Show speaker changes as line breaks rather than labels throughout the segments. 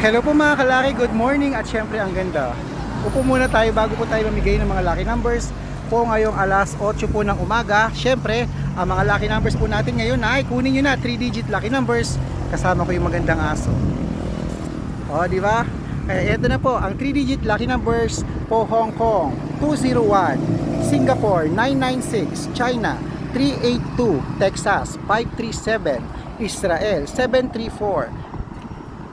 Hello po mga kalaki, good morning at syempre ang ganda. Upo muna tayo bago po tayo mamigay ng mga lucky numbers po ngayong alas 8 po ng umaga. Syempre, ang mga lucky numbers po natin ngayon ay kunin nyo na 3 digit lucky numbers kasama ko yung magandang aso. O, di ba? Kaya ito na po, ang 3 digit lucky numbers po Hong Kong 201, Singapore 996, China 382, Texas 537, Israel 734,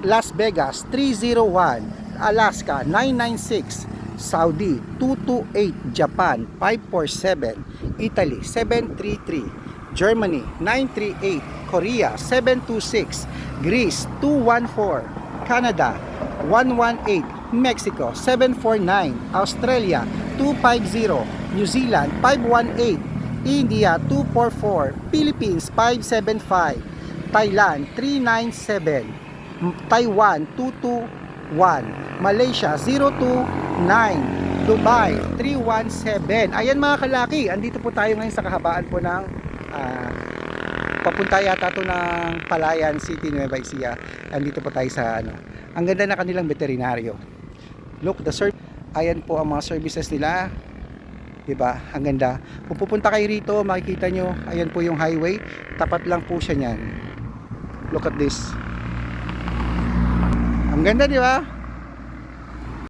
Las Vegas 301, Alaska 996, Saudi 228, Japan 547, Italy 733, Germany 938, Korea 726, Greece 214, Canada 118, Mexico 749, Australia 250, New Zealand 518, India 244, Philippines 575, Thailand 397, Taiwan 221, Malaysia 029, Dubai 317. Ayan mga kalaki, andito po tayo ngayon sa kahabaan po ng ah, papunta yata to ng Palayan City, Nueva Ecija. Andito po tayo sa ano. Ang ganda na kanilang veterinaryo. Look, the ser Ayan po ang mga services nila. 'Di ba? Ang ganda. Kung pupunta kayo rito, makikita nyo, ayan po yung highway. Tapat lang po siya niyan. Look at this. Ang ganda, di ba?